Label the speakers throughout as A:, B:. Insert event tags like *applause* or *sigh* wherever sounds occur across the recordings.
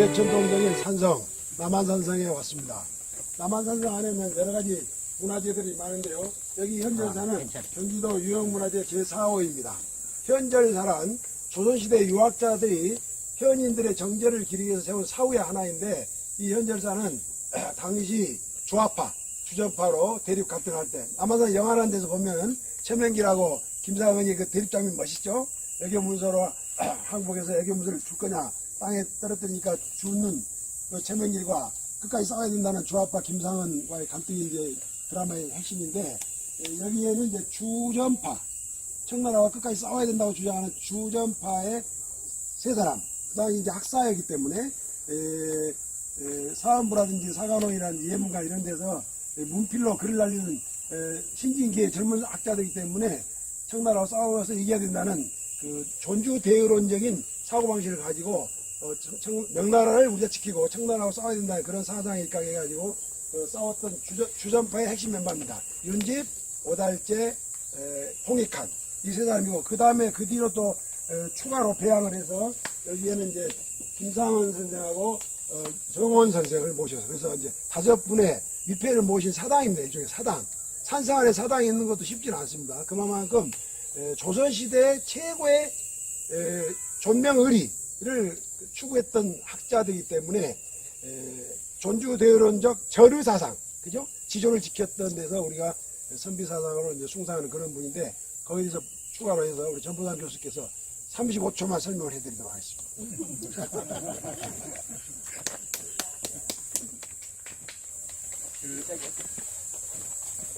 A: 고유의 전통적인 산성, 남한산성에 왔습니다. 남한산성 안에는 여러 가지 문화재들이 많은데요. 여기 현절사는 경기도 유형문화재 제4호입니다. 현절사란 조선시대 유학자들이 현인들의 정제를 기리기 위해서 세운 사후의 하나인데 이 현절사는 *clears throat* 당시 조합파, 주전파로 대립 갈등할 때 남한산 영화라는 데서 보면 최명기라고 김상은이 그 대립장면 멋있죠? 애교 문서로 항복해서 *clears throat* 애교 문서를 줄 거냐 땅에 떨어뜨리니까 죽는 그 최명길과 끝까지 싸워야 된다는 조합파 김상은과의 갈등이 이제 드라마의 핵심인데 에, 여기에는 이제 주전파 청나라와 끝까지 싸워야 된다고 주장하는 주전파의 세 사람 그다음에 이제 학사이기 때문에 에, 에, 사안부라든지 사관원이라는 예문가 이런 데서 에, 문필로 글을 날리는 에, 신진기의 젊은 학자들이기 때문에 청나라와 싸워서 이겨야 된다는 그 존주 대의론적인 사고방식을 가지고 어, 청- 청- 명나라를 우리가 지키고 청나라하고 싸워야 된다는 그런 사상에 입각해가지고 어, 싸웠던 주전, 주전 파의 핵심 멤버입니다. 윤집, 오달재, 에, 홍익한 이 세 사람이고 그 다음에 그 뒤로 또 에, 추가로 배양을 해서 여기에는 이제 김상원 선생하고 어, 정원 선생을 모셔서 그래서 이제 다섯 분의 위패를 모신 사당입니다. 일종의 사당. 산성 안에 사당이 있는 것도 쉽지는 않습니다. 그만큼 에, 조선시대 최고의 에, 존명의리를 추구했던 학자들이기 때문에 에, 존주 대의론적 절의 사상, 그죠? 지존을 지켰던 데서 우리가 선비 사상으로 이제 숭상하는 그런 분인데 거기에 대해서 추가로 해서 우리 전부상 교수께서 35초만 설명을 해드리도록 하겠습니다.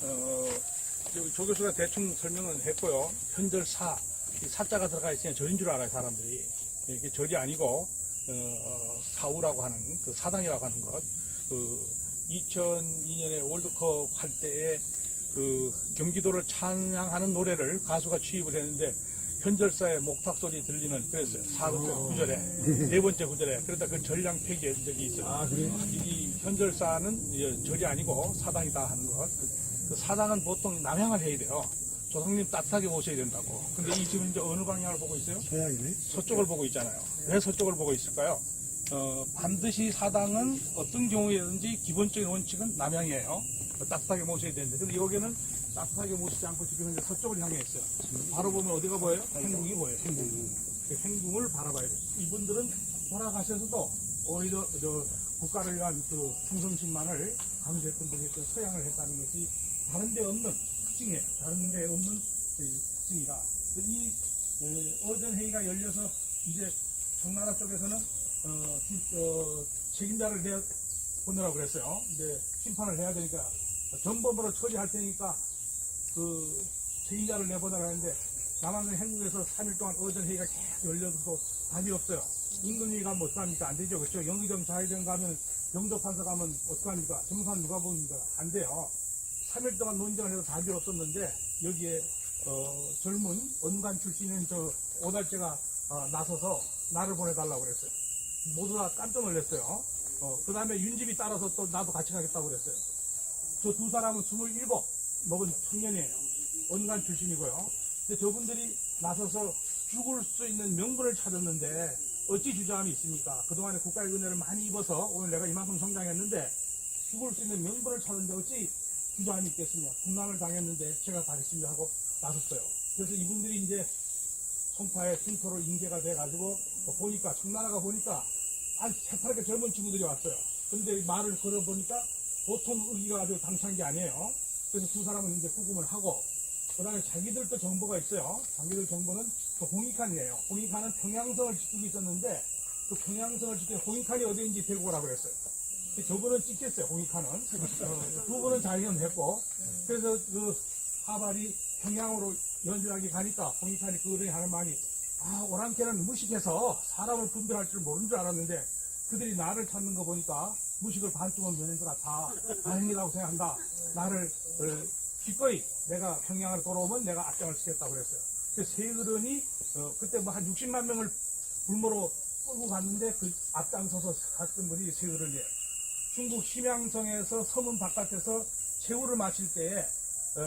B: 어, 조 교수가 대충 설명은 했고요. 현절사, 이 사자가 들어가 있으면 절인 줄 알아요, 사람들이. 이게 절이 아니고, 어, 어, 사우라고 하는, 그 사당이라고 하는 것. 그, 2002년에 월드컵 할 때에 그 경기도를 찬양하는 노래를 가수가 취입을 했는데, 현절사의 목탁 소리 들리는 그랬어요. 사번째 구절에 네 번째 구절에 그러다 그 전량 폐기한 적이 있어요. 이 현절사는 이제 절이 아니고 사당이다 하는 것. 그, 그 사당은 보통 남향을 해야 돼요. 조상님 따뜻하게 모셔야 된다고. 근데 이 지금 이제 어느 방향을 보고 있어요?
A: 서양이네.
B: 서쪽을 보고 있잖아요. 왜 서쪽을 보고 있을까요? 어, 반드시 사당은 어떤 경우에든지 기본적인 원칙은 남향이에요. 따뜻하게 모셔야 되는데. 근데 여기는 따뜻하게 모시지 않고 지금 이제 서쪽을 향해 있어요. 바로 보면 어디가 보여요? 행궁이 보여요. 행궁. 그 행궁을 바라봐야 돼요. 이분들은 돌아가셔서도 오히려 저 국가를 위한 그 충성심만을 강조했던 분이 그 서양을 했다는 것이 다른 데 없는 특징이에요. 다른 데 없는 그 특징이다. 이 어, 어전 회의가 열려서 이제 청나라 쪽에서는 어, 기- 어, 책임자를 내 보내라고 그랬어요. 이제 심판을 해야 되니까 전범으로 처리할 테니까 그 책임자를 내보내라 하는데 남한은 행국에서 3일 동안 어전 회의가 계속 열려도 답이 없어요. 임금이 가면 어떡합니까? 안 되죠. 그렇죠? 영의정 좌의정 가면 영도판사 가면 어떡합니까? 정산 누가 봅니까? 안 돼요. 3일 동안 논쟁을 해서 답이 없었는데 여기에 어, 젊은 언간 출신인 저 오달재가 어, 나서서 나를 보내달라고 그랬어요. 모두 다 깜짝 놀랐어요. 그 다음에 윤집이 따라서 또 나도 같이 가겠다고 그랬어요. 저 두 사람은 27 먹은 청년이에요. 언간 출신이고요. 근데 저분들이 나서서 죽을 수 있는 명분을 찾았는데 어찌 주저함이 있습니까? 그동안에 국가의 은혜를 많이 입어서 오늘 내가 이만큼 성장했는데 죽을 수 있는 명분을 찾는데 어찌 주저함이 있겠습니까? 국난을 당했는데 제가 가겠습니다 하고 나섰어요. 그래서 이분들이 이제 송파의 순토로 인계가 돼가지고 보니까 청나라가 보니까 아주 새파랗게 젊은 친구들이 왔어요. 근데 말을 걸어보니까 보통 의기가 가지고 당찬 게 아니에요. 그래서 두 사람은 이제 구금을 하고 그 다음에 자기들도 정보가 있어요. 자기들 정보는 그 홍익한이에요. 홍익한은 평양성을 지키고 있었는데 그 평양성을 지키는 홍익한이 어디인지 데리고 오라고 그랬어요. 저분은 찍혔어요. 홍익한은 어, 두 분은 자기는 했고. 그래서 그 하발이 평양으로 연주하게 가니까 홍익한이 그들이 하는 말이 아 오랑캐는 무식해서 사람을 분별할 줄 모르는 줄 알았는데 그들이 나를 찾는 거 보니까 무식을 반쯤은 면한 것 같아 다행이라고 생각한다. 나를 어, 기꺼이 내가 평양으로 돌아오면 내가 앞장을 쓰겠다고 그랬어요. 그래서 세그런이 어, 그때 뭐 한 60만 명을 불모로 끌고 갔는데 그 앞장서서 갔던 분이 세그런이에요 중국 심양성에서 서문 바깥에서 최후를 마칠 때에 어,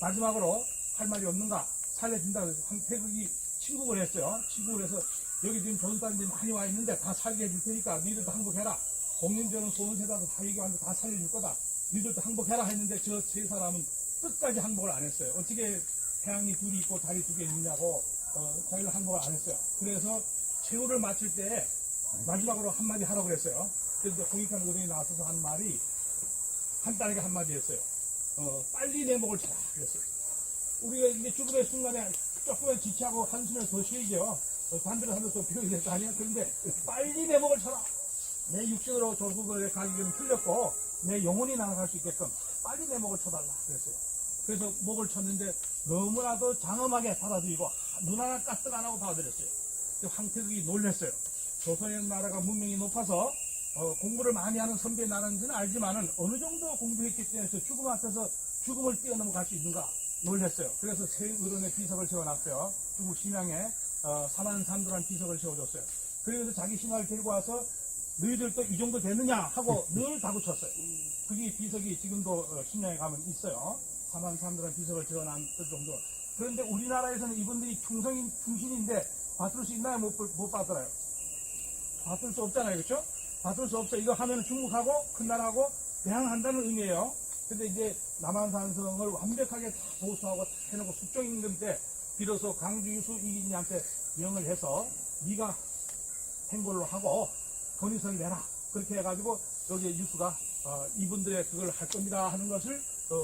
B: 마지막으로 할 말이 없는가 살려준다 황태극이 친구를 했어요. 친구를 해서 여기 지금 좋은 사람들이 많이 와 있는데 다 살게 해줄 테니까 니들도 항복해라. 공님들은 소원세다도 다 얘기하는데 다 살려줄 거다. 니들도 항복해라 했는데 저 세 사람은 끝까지 항복을 안 했어요. 어떻게 태양이 둘이 있고 다리 두개 있느냐고 어, 자기를 항복을 안 했어요. 그래서 최후를 마칠 때 마지막으로 한마디 하라고 그랬어요. 그런데 공익한 의원이 나서서 한 말이 간단하게 한 마디 했어요. 어, 빨리 내 목을 쳐라 그랬어요. 우리가 이제 죽음의 순간에 조금은 지체하고 한숨을 더 쉬죠. 어, 반대로 하면 또 비용이 될거 아니야? 그런데 빨리 내 목을 쳐라. 내 육신으로 조국을 가기 좀 틀렸고 내 영혼이 나아갈 수 있게끔 빨리 내 목을 쳐달라 그랬어요. 그래서 목을 쳤는데 너무나도 장엄하게 받아들이고 눈 하나 까뜩 안 하고 받아들였어요. 그 황태국이 놀랬어요. 조선의 나라가 문명이 높아서 어, 공부를 많이 하는 선비의 나라인지는 알지만은 어느 정도 공부했기 때문에 저 죽음 앞에서 죽음을 뛰어넘어 갈 수 있는가 놀랬어요. 그래서 새 어른의 비석을 세워놨어요. 중국 심양에 어, 사만 삼두란 비석을 세워줬어요. 그래서 자기 신하를 데리고 와서 너희들도 이 정도 되느냐 하고 *laughs* 늘 다구쳤어요. 그게 비석이 지금도 어, 심양에 가면 있어요. 사만 삼두란 비석을 세워놨을 정도. 그런데 우리나라에서는 이분들이 충성인 충신인데 받을 수 있나요? 못, 못 받아요. 받을 수 없잖아요. 그렇죠? 받을 수 없어. 이거 하면 중국하고 큰 나라하고 대항한다는 의미예요. 근데 이제 남한산성을 완벽하게 다 보수하고 다 해놓고 숙종임금 때 비로소 강주 유수 이기님한테 명을 해서 네가 행골로 하고 건의서를 내라. 그렇게 해가지고 여기 유수가 어, 이분들의 그걸 할 겁니다 하는 것을 어,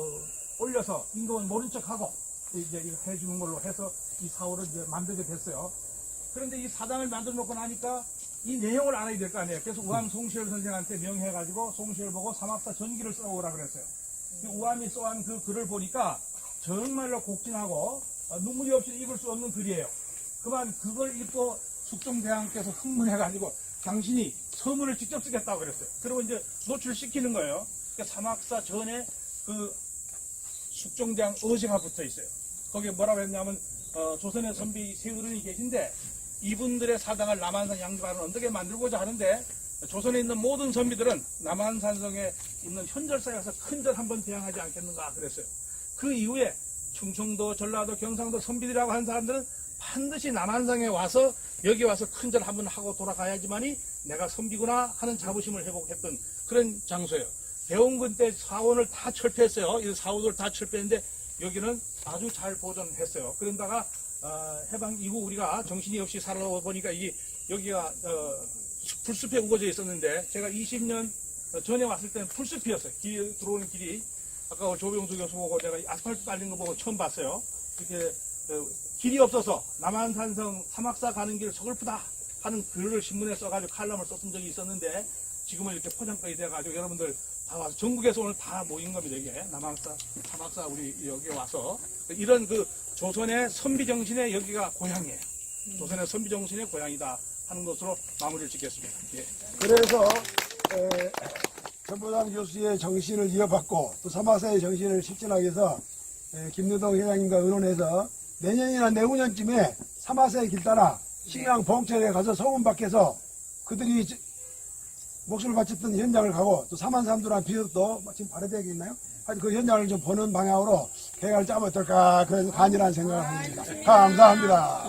B: 올려서 임금은 모른 척하고 이제 해주는 걸로 해서 이 사월을 이제 만들게 됐어요. 그런데 이 사당을 만들어 놓고 나니까 이 내용을 알아야 될 거 아니에요. 그래서 우암 송시열 선생한테 명해가지고 송시열 보고 삼합사 전기를 써오라 그랬어요. 이 우암이 써한 그 글을 보니까 정말로 곡진하고 어, 눈물이 없이 읽을 수 없는 글이에요. 그만 그걸 읽고 숙종대왕께서 흥분해가지고 당신이 서문을 직접 쓰겠다고 그랬어요. 그리고 이제 노출시키는 거예요. 그러니까 사막사 전에 그 숙종대왕 어제가 붙어 있어요. 거기에 뭐라고 했냐면 어, 조선의 선비 세 어른이 계신데 이분들의 사당을 남한산 양주관을 어떻게 만들고자 하는데 조선에 있는 모든 선비들은 남한산성에 있는 현절사에 가서 큰 절 한번 대항하지 않겠는가 그랬어요. 그 이후에 충청도, 전라도, 경상도 선비들이라고 한 사람들은 반드시 남한성에 와서 여기 와서 큰 절 한번 하고 돌아가야지만이 내가 선비구나 하는 자부심을 회복했던 그런 장소예요. 대원군 때 사원을 다 철폐했어요. 이 사원을 다 철폐했는데 여기는 아주 잘 보존했어요. 그런다가 어, 해방 이후 우리가 정신이 없이 살아보니까 이게 여기가 어, 숲- 풀숲에 우거져 있었는데 제가 20년 전에 왔을 때는 풀숲이었어요. 길 들어오는 길이 아까 조병수 교수 보고 이 아스팔트 깔린 거 보고 처음 봤어요. 이렇게 어, 길이 없어서 남한산성 사막사 가는 길 서글프다 하는 글을 신문에 써가지고 칼럼을 썼던 적이 있었는데 지금은 이렇게 포장까지 돼가지고 여러분들 다 와서 전국에서 오늘 다 모인 겁니다 이게 남한사 사막사 우리 여기 와서 이런 그 조선의 선비 정신의 여기가 고향이에요. 조선의 선비 정신의 고향이다 하는 것으로 마무리를 짓겠습니다. 예.
A: 그래서 에, 전보당 교수의 정신을 이어받고 또 사마사의 정신을 실천하기 위해서 에, 김유동 회장님과 의논해서 내년이나 내후년쯤에 사마사의 길 따라 식량 봉천에 가서 소문 밖에서 그들이 지- 목숨을 바쳤던 현장을 가고 또 사만 사람들한 비석도 지금 발효되어 있나요? 하여튼 그 현장을 좀 보는 방향으로 계획을 짜면 어떨까 그런 간절한 생각을 합니다. 감사합니다.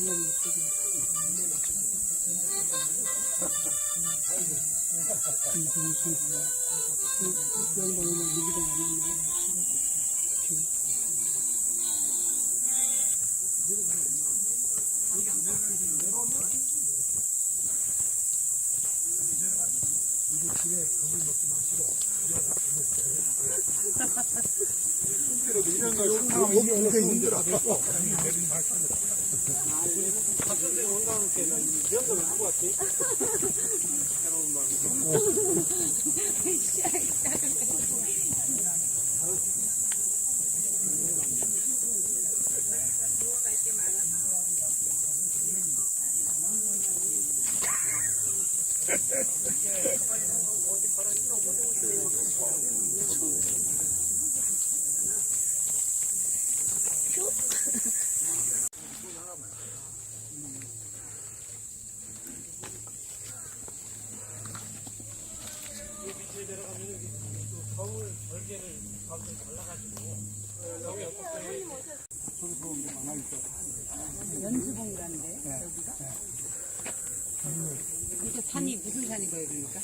C: 頭に乗ってくる。はい、そうですね。
A: 이런 걸 상상하면 굉장히 힘들어.
D: 연수봉이라는데 여기가? 그러니까 산이 무슨 산인 거예요 그러니까?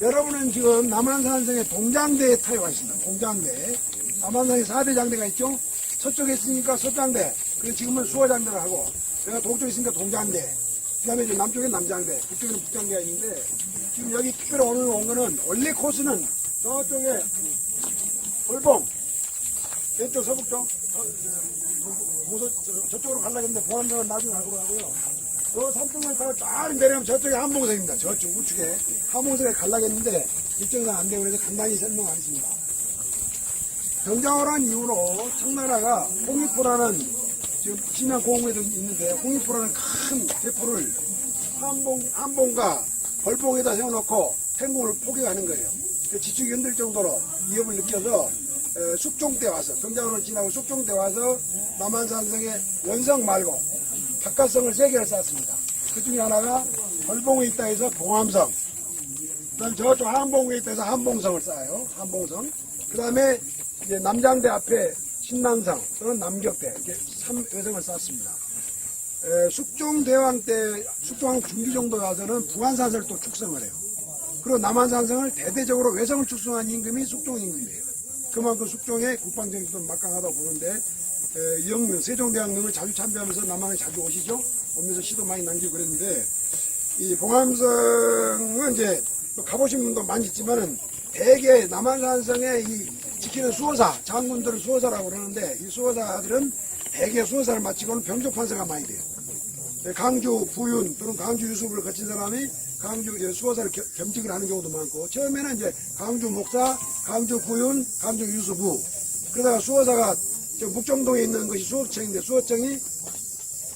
A: 여러분은 지금 남한산성의 동장대에 가십니다. 동장대. 남한산에 4대 장대가 있죠? 서쪽에 있으니까 서장대. 그리고 지금은 수어장대를 하고, 내가 동쪽에 있으니까 동장대. 그 다음에 남쪽에 남장대, 북쪽에는 북장대가 있는데, 지금 여기 특별히 오늘 온 거는, 원래 코스는 저쪽에 벌봉, 왼쪽 서북쪽, 고소, 저, 저쪽으로 가려고 했는데, 보안장은 나중에 가고 가고요. 저 산등을 타고 쫙 내려오면 저쪽에 한봉석입니다. 저쪽 우측에. 한봉석에 가려고 했는데, 일정상 안 되고 그래서 간단히 설명하겠습니다. 한 이후로 청나라가 홍익포라는 지금 신안 공원에도 있는데 홍익포라는 큰 대포를 한봉, 한봉과 벌봉에다 세워놓고 행군을 포기하는 거예요. 그 지축이 흔들 정도로 위협을 느껴서 에, 숙종 때 와서 병장을 지나고 숙종 때 와서 남한산성의 원성 말고 바깥성을 세 개를 쌓습니다. 그 중에 하나가 벌봉에 있다 해서 봉암성 그 다음에 저쪽 한봉에 있다 해서 한봉성을 쌓아요. 한봉성. 그 다음에 이제 남장대 앞에 신남성 또는 남격대 이렇게 3여성을 쌓습니다. 에, 숙종대왕 때 숙종왕 중기 정도 와서는 부안산성을 또 축성을 해요. 그리고 남한산성을 대대적으로 외성을 축성한 임금이 숙종 임금이에요. 그만큼 숙종의 국방정신도 막강하다고 보는데 에, 이영명 세종대왕릉을 자주 참배하면서 남한에 자주 오시죠. 오면서 시도 많이 남기고 그랬는데 이 봉암성은 이제 또 가보신 분도 많이 있지만은 대개 남한산성의 이 지키는 수호사 장군들을 수호사라고 그러는데 이 수호사들은 대개 수호사를 마치고는 병족판사가 많이 돼요. 네, 강주 부윤 또는 강주 유수부를 거친 사람이 강주 수호사를 겸- 겸직을 하는 경우도 많고 처음에는 이제 강주 목사, 강주 부윤, 강주 유수부 그러다가 수호사가 저 묵정동에 있는 것이 수호청인데 수호청이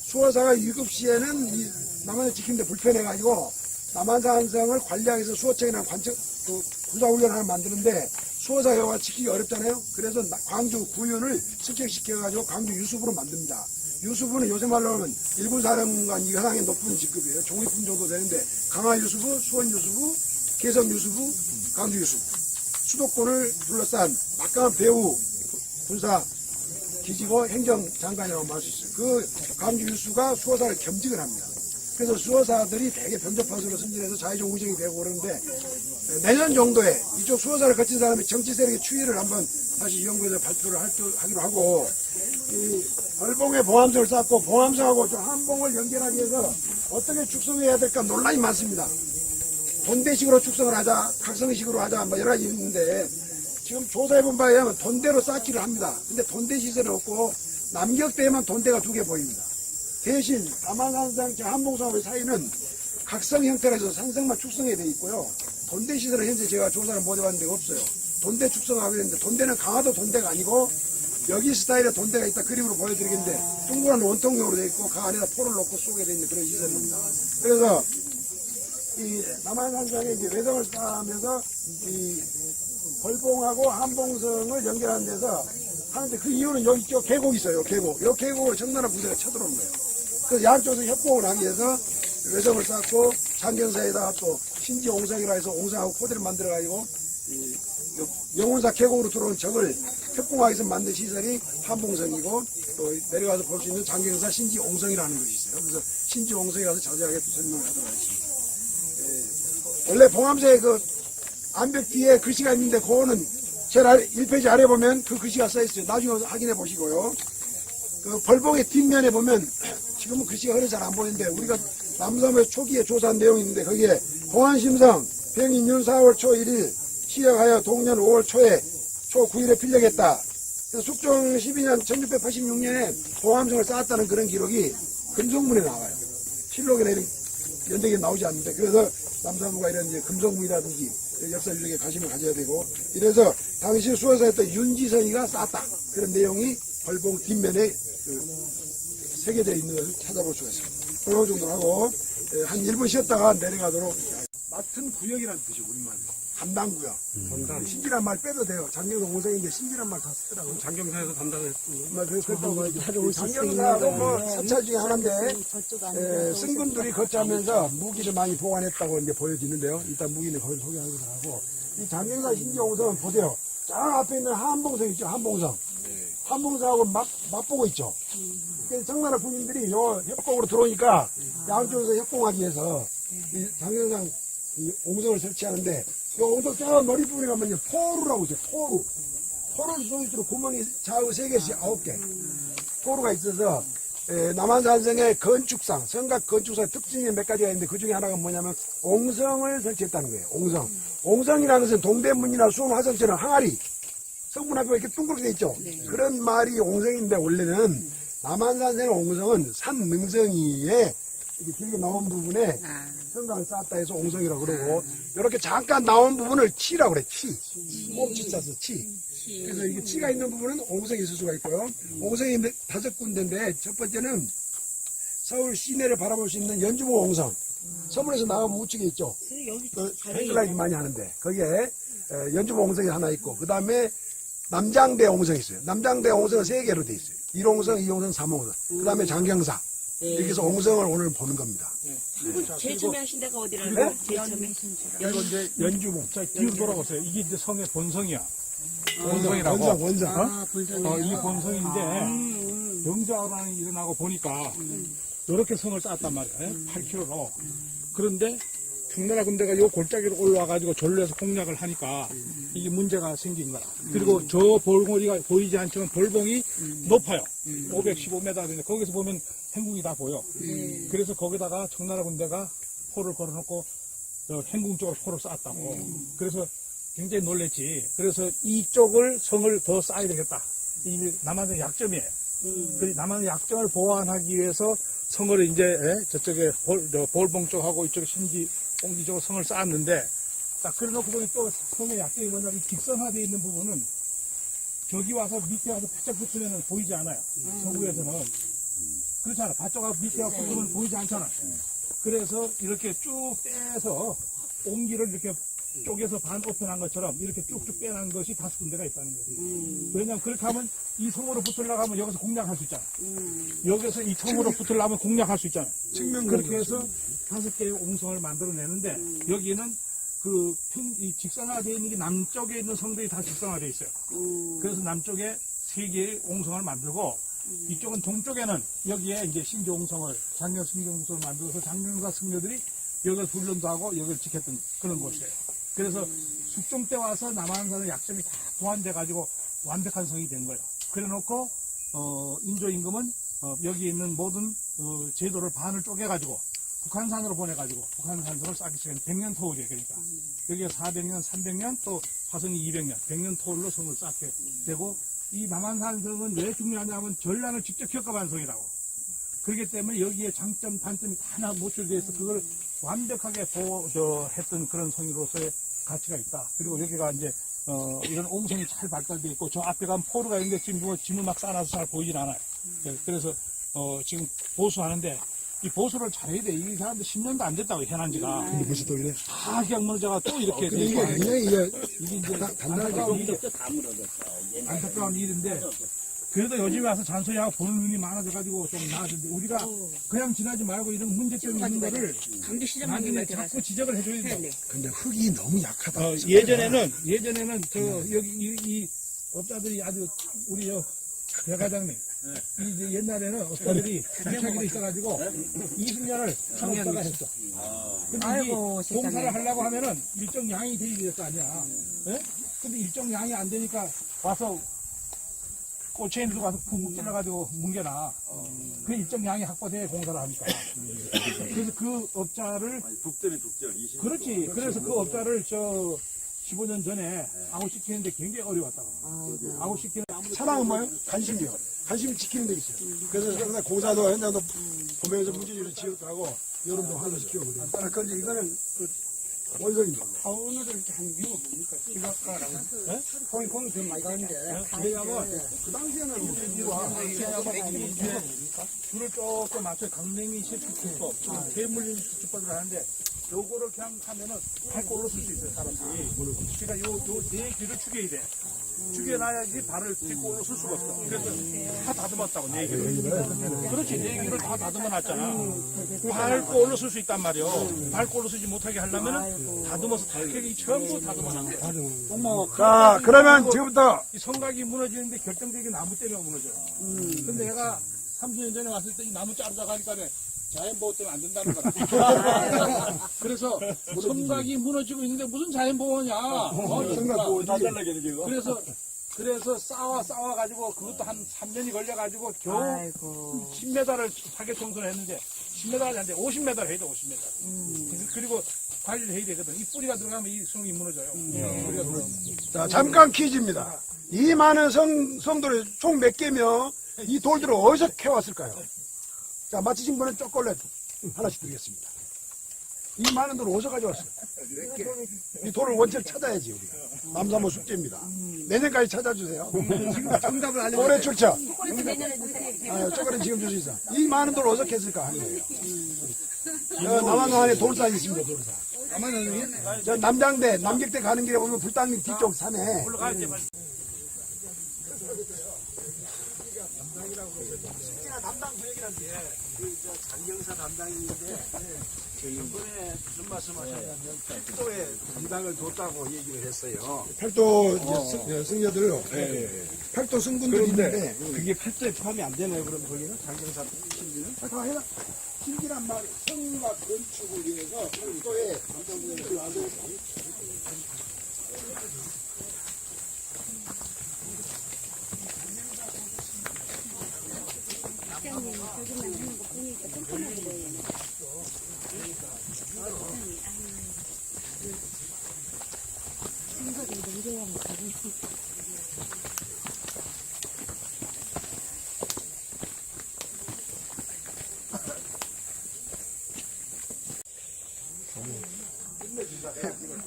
A: 수호사가 유급 시에는 이 남한을 지키는데 불편해가지고 남한산성을 관리하기 위해서 수호청이라는 관청 그 군사훈련을 하나 만드는데 수호사가 지키기 어렵잖아요. 그래서 나- 광주 구윤을 습격시켜가지고 광주 유수부로 만듭니다. 유수부는 요새 말로 하면 일군사령관 이하상의 높은 직급이에요. 종이품 정도 되는데 강화 유수부, 수원 유수부, 개성 유수부, 광주 유수부 수도권을 둘러싼 막강한 배후 군사 기지고 행정장관이라고 말수 있어요. 그 광주 유수가 수호사를 겸직을 합니다. 그래서 수호사들이 대개 변조파수로 승진해서 자의적 우정이 되고 그러는데 내년 정도에 이쪽 수호사를 거친 사람이 정치 세력의 추이를 한번 다시 연구해서 발표를 할, 하기로 하고 이 벌봉에 봉암성을 쌓고 봉암성하고 저 한봉을 연결하기 위해서 어떻게 축성해야 될까 논란이 많습니다. 돈대식으로 축성을 하자, 각성식으로 하자, 뭐 여러 가지 있는데 지금 조사해본 바에 의하면 돈대로 쌓기를 합니다. 근데 돈대 시설은 없고 남격대에만 돈대가 두 개 보입니다. 대신 남한산상 저 한봉사업의 사이는 각성 형태로 해서 산성만 축성해 돼 있고요. 돈대 시설은 현재 제가 조사를 못 해봤는데 없어요. 돈대 축성하고 있는데 돈대는 강화도 돈대가 아니고 여기 스타일의 돈대가 있다 그림으로 보여드리겠는데 둥그런 원통형으로 돼 있고 그 안에다 포를 넣고 쏘게 돼 있는 그런 시설입니다. 그래서 이 남한산성에 이제 외성을 쌓으면서 이 벌봉하고 한봉성을 연결하는 데서 하는데 그 이유는 여기 있죠 계곡이 있어요 계곡 이 계곡을 청나라 부대가 쳐들어온 거예요 그래서 양쪽에서 협공을 하기 위해서 외성을 쌓고 장경사에다가 또 신지 옹성이라 해서 옹성하고 포대를 만들어가지고 이 영혼사 계곡으로 들어온 적을 위해서 만든 시설이 한봉성이고 또 내려가서 볼 수 있는 장경사 신지 옹성이라는 것이 있어요. 그래서 신지 옹성에 가서 자세하게 또 설명을 하도록 하겠습니다. 예, 원래 봉암사에 그 암벽 뒤에 글씨가 있는데 그거는 제일 아래, 1페이지 아래 보면 그 글씨가 써 있어요. 나중에 확인해 보시고요. 그 벌봉의 뒷면에 보면 *clears throat* 지금은 글씨가 흐려 잘 안 보이는데 우리가 남섬의 초기에 조사한 내용이 있는데 거기에 공안심성 병인년 4월 초 1일 시작하여 동년 5월 초에 초 9일에 필력했다. 숙종 12년 1686년에 봉암성을 쌓았다는 그런 기록이 금성문에 나와요. 실록에는 이런 연대기 나오지 않는데 그래서 남사부가 이런 이제 금성문이라든지 역사 인력에 관심을 가져야 되고 이래서 당시 수호사였던 윤지선이가 쌓았다 그런 내용이 벌봉 뒷면에 그 새겨져 있는 것을 찾아볼 수가 있습니다. 그런 정도 하고 예, 한 1분 쉬었다가 내려가도록 맡은 구역이라는 뜻이 우리말 담당 구역 신기란 말 빼도 돼요 장경동 오성인데 신기란 말 다 쓰더라고요
B: 장경사에서 담당했고
A: 정말 그랬다고 장경사도 뭐 사찰 중에 하나인데 에, 승군들이 거치하면서 무기를 많이 보관했다고 이제 보여지는데요. 일단 무기는 거기 소개하기로 하고 이 장경사 신지홍성은 보세요. 저 앞에 있는 한봉성 있죠. 한봉성. 한봉성하고 맞, 맞보고 있죠. 그래서 청나라 군인들이 요 협곡으로 들어오니까 양쪽에서 협공하기 위해서 이 장경상 이 옹성을 설치하는데 이 옹성 저 머리 부분에 가면 이제 포루라고 있어요. 포루. 포루를 쏘기로 구멍이 좌우 세 개씩 아홉 개. 포루가 있어서 에, 남한산성의 건축상, 성각 건축상 특징이 몇 가지가 있는데 그 중에 하나가 뭐냐면 옹성을 설치했다는 거예요. 옹성. 옹성이라는 것은 동대문이나 수원 화성처럼 항아리, 성문학교가 이렇게 둥그렇게 돼 있죠. 그런 말이 옹성인데 원래는 남한산성의 옹성은 산 능성이에 이렇게 길게 나온 부분에
D: 아,
A: 성당을 쌓았다 해서 옹성이라고 그러고 이렇게 잠깐 나온 부분을 치라고 그래 치. 꽁치 짜서 치. 그래서 이게 치가 있는 부분은 옹성이 있을 수가 있고요. 옹성이 몇- 다섯 군데인데 첫 번째는 서울 시내를 바라볼 수 있는 연주봉 옹성. 서문에서 나가면 우측에 있죠?
D: 여기
A: 그 행글라이드 많이 하는데. 거기에 에, 연주봉 옹성이 하나 있고 그 다음에 남장대 옹성이 있어요. 남장대 옹성은 세 개로 돼 있어요. 1옹성, 2옹성, 3옹성. 그 다음에 장경사 여기서 옹성을 오늘 보는 겁니다
C: 제일 처음에 하신 데가 어디라고?
A: 네?
C: 제일 처음에.
B: 이거 이제 연주봉. 자, 뒤로 돌아보세요. 이게 이제 성의 본성이야. 본성이라고.
A: 원성 원성
D: 아, 본성이.
B: 어, 이 본성인데 병자호란이 일어나고 보니까 이렇게 성을 쌓았단 말이에요. 8km로. 그런데 청나라 군대가 요 골짜기로 올라와가지고 전로에서 공략을 하니까 이게 문제가 생긴 거라. 그리고 저 볼고리가 보이지 않지만 볼봉이 높아요. 515m 되는데 거기서 보면 행궁이 다 보여. 그래서 거기다가 청나라 군대가 포를 걸어놓고 저 행궁 쪽으로 포를 쌓았다고. 그래서 굉장히 놀랬지. 그래서 이쪽을 성을 더 쌓아야 되겠다. 이 남한의 약점이에요. 그 남한의 약점을 보완하기 위해서 성을 이제 예, 저쪽에 볼, 저 볼봉 쪽하고 이쪽에 신지 옹기 쪽으로 성을 쌓았는데 자 그래놓고 보니 또 성의 약점이 뭐냐면 이 직선화되어 있는 부분은 저기 와서 밑에 와서 바짝 붙으면 보이지 않아요. 서구에서는 그렇잖아. 바짝 와서 밑에 와서 붙으면 보이지 않잖아. 그래서 이렇게 쭉 빼서 옹기를 이렇게 쪼개서 반 오픈한 것처럼 이렇게 쭉쭉 빼난 것이 다섯 군데가 있다는 거지. 왜냐면 그렇게 하면 이 성으로 붙으려고 하면 여기서 공략할 수 있잖아. 여기서 이 성으로 붙으려면 공략할 수 있잖아.
A: 측면
B: 그렇게 해서 다섯 개의 옹성을 만들어내는데 여기는 그 평, 이 직선화되어 있는 게 남쪽에 있는 성들이 다 직선화되어 있어요. 그래서 남쪽에 세 개의 옹성을 만들고 이쪽은 동쪽에는 여기에 이제 신조옹성을 장경 신조옹성을 만들어서 장경사 승려들이 여기를 훈련도 하고 여기를 지켰던 그런 곳이에요. 그래서 숙종 때 와서 남한산의 약점이 다 보완돼 가지고 완벽한 성이 된 거예요. 그래놓고 어, 인조 임금은 어, 여기 있는 모든 어, 제도를 반을 쪼개가지고 북한산으로 보내가지고 북한산성을 쌓기 시작한 100년 토울이에요. 그러니까 여기에 400년, 300년 또 화성이 200년, 100년 토울로 성을 쌓게 되고 이 남한산성은 왜 중요하냐면 전란을 직접 겪어본 성이라고. 그렇기 때문에 여기에 장점, 단점이 다 하나 노출되어 있어 그걸 완벽하게 보호, 저, 했던 그런 성으로서의 가치가 있다. 그리고 여기가 이제, 어, 이런 옹성이 잘 발달되어 있고, 저 앞에 가면 포르가 있는데 지금 뭐 짐을 막 쌓아놔서 잘 보이진 않아요. 네, 그래서, 어, 지금 보수하는데, 이 보수를 잘해야 돼. 이 사람들 10년도 안 됐다고, 해난 지가.
A: 근데 벌써 또 이래
B: 다 그냥 무너져가 또 이렇게
A: 근데
B: 돼
A: 이게. 굉장히 이게
B: 이게 이제
A: 다- 단단하게
B: 안타까운 일인데, 그래도 요즘에 와서 잔소리하고 보는 눈이 많아져가지고 좀 나아졌는데 우리가 그냥 지나지 말고 이런 문제점이 있는 거를
D: 강주 시장
B: 나중에 자꾸 지적을 해줘야.
D: 네.
A: 근데 흙이 너무 약하다.
B: 어, 예전에는 예전에는 저 여기 이, 이 업자들이 아주 우리 저 대과장님 이 이제 옛날에는 업자들이 부착이 있어가지고 20년을 한 업자가 했어. 근데
D: 아이고,
B: 이
D: 세상에.
B: 공사를 하려고 하면은 일정 양이 돼야 될 거 아니야. 예? 근데 일정 양이 안 되니까 와서 꼬체인도 가서 푹 찔러가지고 뭉개놔. 그 일정 양이 확보돼 공사를 하니까. 그래서 그 업자를
E: 북전이 북전 20.
B: 그렇지. 그래서 그 업자를 저 15년 전에 아웃시키는데 굉장히 어려웠다고. 아웃시키는
A: 사랑은 뭐예요? 관심이요. 관심 지키는 데 있어요. 그래서 항상 공사도 현장도 보면서 문제지를 지역하고 여름도 하나 시켜버려요. 아, 근데 이거는 그 원성입니다.
D: 아, 오늘은 이렇게 한 이유가 뭡니까? 지각가라고. 콩이 콩이 더 많이 가는데.
B: 저희하고
A: 그 당시에는 뭐
B: 줄을 조금 맞춰 강냉이 실수법, 괴물 수법을 하는데 요거를 그냥 하면은 밟고 올라설 수 있어요, 사람들이. 그러니까 요, 요, 네 귀를 죽여야 돼. 죽여놔야지 발을 딛고 올라설 수가 없어. 그래서 다 다듬었다고, 네 귀를. 그렇지, 네 귀를 다 다듬어 놨잖아. 밟고 올라설 수 있단 말이요. 밟고 올라서지 못하게 하려면은 다듬어서 다, 이렇게 전부 다듬어 놨거 어머,
A: 자, 그러면 지금부터
B: 이 성곽이 무너지는데 결정적인 나무 때문에 무너져. 근데 얘가 30년 전에 왔을 때 이 나무 자르다가 하니까 자연 보호 때문에 안 된다는 거야. *laughs* 그래서 성곽이 무너지고 있는데 무슨 자연 보호냐. 어,
E: 이다 잘라겠네 지금.
B: 그래서 그래서 싸워 싸워 가지고 그것도 한 3년이 걸려 가지고 겨우
D: 아이고.
B: 10m를 사계 청소를 했는데 10m가 아닌데 50m 해야 돼 50m. 그리고 관리를 해야 되거든. 이 뿌리가 들어가면 이 성이 무너져요. 뿌리가 들어가면.
A: 자, 잠깐 퀴즈입니다. 이 많은 성, 성들을 총몇 개며 이 돌들을 어디서 캐왔을까요? 자, 맞히신 분은 초콜릿 하나씩 드리겠습니다. 이 많은 돌을 어디서 가져왔어요? 이 돌을 원체를 찾아야지, 우리가. 남사모 숙제입니다. 내년까지 찾아주세요. 정답을 알려주세요. 올해 출처. 아, 초콜릿 지금 줄 수 있어. 이 많은 돌을 어디서 캤을까 하는 거예요. 어, 남한산에 돌산이 있습니다, 돌산. 저 남장대, 남객대 가는 길에 보면 불당리 뒤쪽 산에
B: 올라가야 돼 빨리.
A: 실제나 담당 구역이란 게, 그, 저, 장경사 담당인데, 이번에 무슨 말씀 하셨냐면, 팔도에 담당을 뒀다고 얘기를 했어요. 팔도 이제 승, 예, 팔도 승군들이 있는데,
E: 그게 팔도에 포함이 안 되나요? 그럼 거기는 장경사 신기는?
A: 아, 다 해라. 신기란 말, 성과 건축을 위해서 팔도에 담당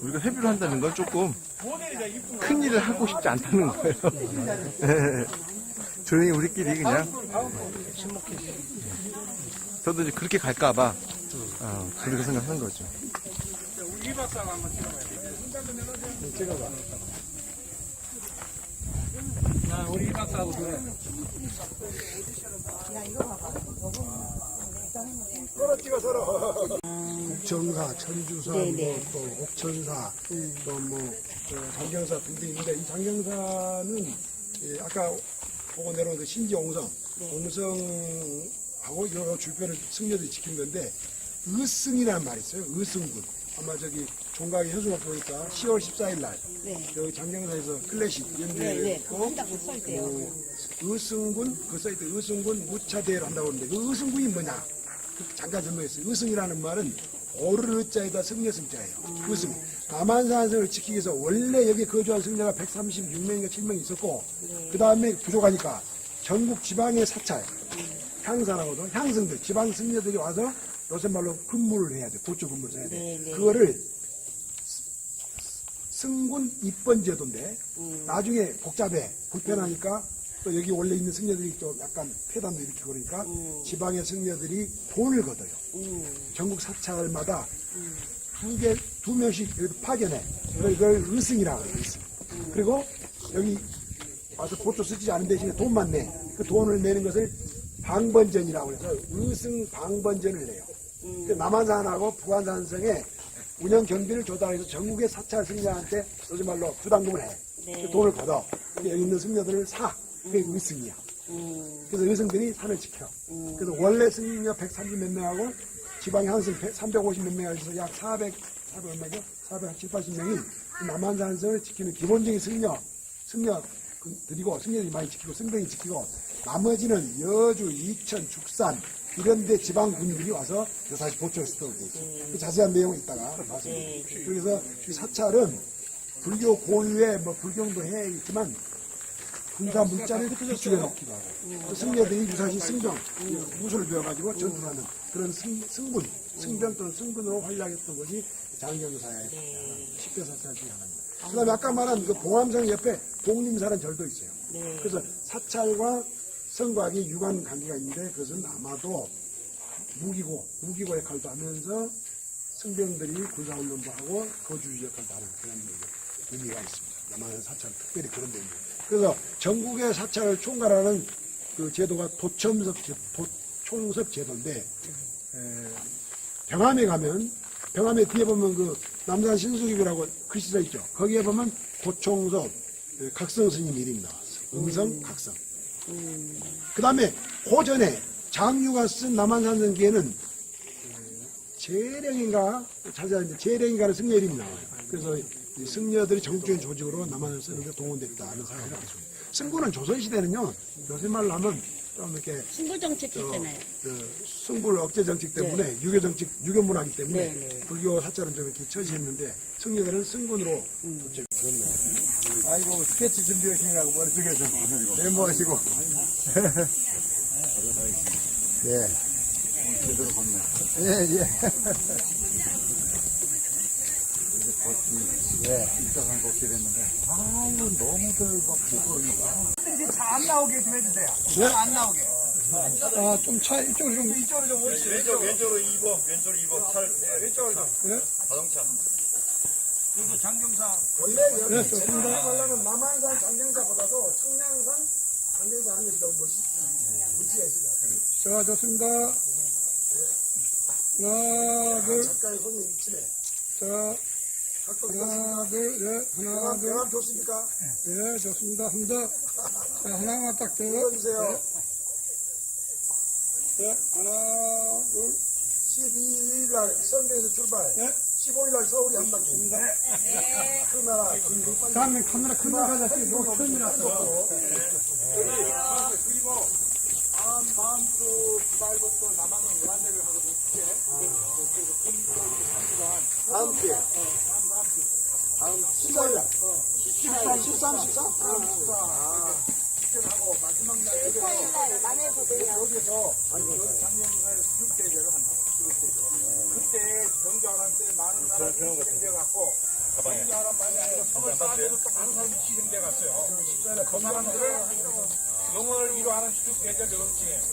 F: 우리가 회비를 한다는 건 조금 큰 일을 하고 싶지 않다는 거예요. *laughs* 예. 조용히 우리끼리 그냥. 저도 이제 그렇게 갈까봐 어, 그렇게 생각한 거죠.
B: 우리 이 박사가 한번 찍어봐야 돼. 자, 우리 이 박사하고 그래.
A: 서로 찍어 서로. 옥천사, 천주사, 뭐, 또 옥천사, 또 뭐, 장경사 등등 있는데 이 장경사는 예, 아까 보고 내려온 그 신지 옹성, 옹성하고 여러 주변을 승려들이 지킨 건데 의승이라는 말이 있어요. 의승군. 아마 저기 종각의 현수막 보니까 10월 14일 날 여기 장경사에서 클래식 연주했고 어, 의승군 그 사이트 의승군 무차대회를 한다고 하는데 그 의승군이 뭐냐? 그 잠깐 설명했어요. 의승이라는 말은 오르르자에다 승려 승자예요. 의승. 남한산성을 지키기 위해서 원래 여기 거주한 승려가 136명인가 7명 있었고 그 다음에 부족하니까 전국 지방의 사찰 향사라고도 향승들 지방 승려들이 와서 요새 말로 근무를 해야 돼. 보조 근무를 해야 돼. 그거를 승군 입번 제도인데 나중에 복잡해 불편하니까 또 여기 원래 있는 승려들이 또 약간 폐단도 일으키고 그러니까 지방의 승려들이 돈을 걷어요. 전국 사찰마다 두 개, 두 명씩 이렇게 파견해. 그걸 의승이라고 해요. 의승. 그리고 여기 와서 보초 쓰지 않은 대신에 돈만 내. 그 돈을 내는 것을 방번전이라고 해서 의승 방번전을 내요. 그 남한산하고 부안산성에 운영 경비를 조달해서 전국의 사찰 승려한테 소위 말로 부담금을 해.
C: 네.
A: 그 돈을 걷어. 여기 있는 승려들을 사. 그게 의승이야.
C: 음,
A: 그래서 의승들이 산을 지켜. 그래서 원래 승려 130 몇 명하고 지방의 한승 350 몇 명에 있어서 약 400, 400 얼마죠? 470, 80명이 남한산성을 지키는 기본적인 승려, 승려들이고 승려들이 많이 지키고 승등이 지키고 나머지는 여주, 이천, 죽산 이런 데 지방 군들이 와서 다시 보초를 쓰도록 돼 있어요. 그 자세한 내용은 이따가 말씀드릴게요. 그래서 이 사찰은 불교 고유의 뭐 불경도 해 있지만 군사 물자를 비축해 놓기도 하고 그 승려들이 유사시 승정 무술을 배워가지고 전투하는 그런 승, 승군 승병 또는 승군으로 활약했던 것이 장경사의 10대 사찰 중에 하나입니다. 그 다음에 아까 말한 그 봉암성 옆에 독림사라는 절도 있어요. 그래서 사찰과 성곽이 유관 관계가 있는데 그것은 아마도 무기고 무기고 역할도 하면서 승병들이 군사훈련도 하고 거주 역할도 하는 그런 의미가 있습니다. 남한 사찰 특별히 그런 데입니다. 그래서 전국의 사찰을 총괄하는 그 제도가 도첨석 제, 도총섭 제도인데 에, 병암에 가면 병암에 뒤에 보면 그 남산 신수기이라고 글씨 써 있죠. 거기에 보면 도총섭 에, 각성 스님 이름이 나왔어. 음성 각성. 그 다음에 고전에 장유가 쓴 남한산성기에는 재령인가 자세한데 재령인가는 승려 이름이 나와요. 그래서 이 승려들이 전국적인 조직으로 남한을 쓰는데 동원됐다 하는 사람이 있습니다. 승부는 조선시대는요 요새 말로 하면 좀 이렇게
C: 승부 정책 했잖아요.
A: 그 승부를 억제 정책 때문에 유교 정책 유교 문화기 때문에
C: 네, 네.
A: 불교 사찰은 좀 이렇게 처지했는데 승려들은 승군으로
C: 음.
A: 도착 그렇네요.
E: 아이고 스케치 준비하시느라고 머리 두개 좀 메모하시고. *laughs* 예. 제대로 봤네. 예, 예. *laughs* 예, 입장한 거 기랬는데. 아이고, 너무들 막 부끄러우니까. 이제 차안 나오게 좀 해주세요. 차안 나오게.
A: 아, 좀 차, 이쪽으로 좀.
E: 이쪽으로 좀 오시죠. 왼쪽, 왼쪽으로 2번, 왼쪽으로 2번. 차, 왼쪽으로 좀. 자동차. 여기 장경사.
A: 원래 여기 제주도 하려면 남한산 장경사보다도 청량산 장경사 하는 게 너무 멋있어. 무지가 있어.
D: 자, 좋습니다. 하나, 둘,
A: 작가의 손이 미치네.
D: 자,
A: 각도
D: 하나, 둘, 예, 하나, 둘,
A: 명함 좋습니까?
D: 예, 좋습니다. 합니다. 자, 하나만 딱 더.
A: 읽어주세요.
D: 예, 하나, 둘,
A: 12일 날 성대에서 출발.
D: 네.
A: 15일 날 서울이 한 바퀴. 그 나라 군국
D: 다음에 카메라 큰 거 가자. 이거 처음이라서.
A: 다음 주에. 다음 14일 날. 13, 13, 14? 아, 14. 하고 마지막 날 여기서 아니 여기 장영사의 수육대회를 한다. 그때 경자환 때 많은 사람이 희생돼 갖고 경자환 많이 아니고 서울 사람에도 또 많은 사람이 희생돼 갔어요. 그 사람들을 영원을 위로하는 수육대회를 명칭해.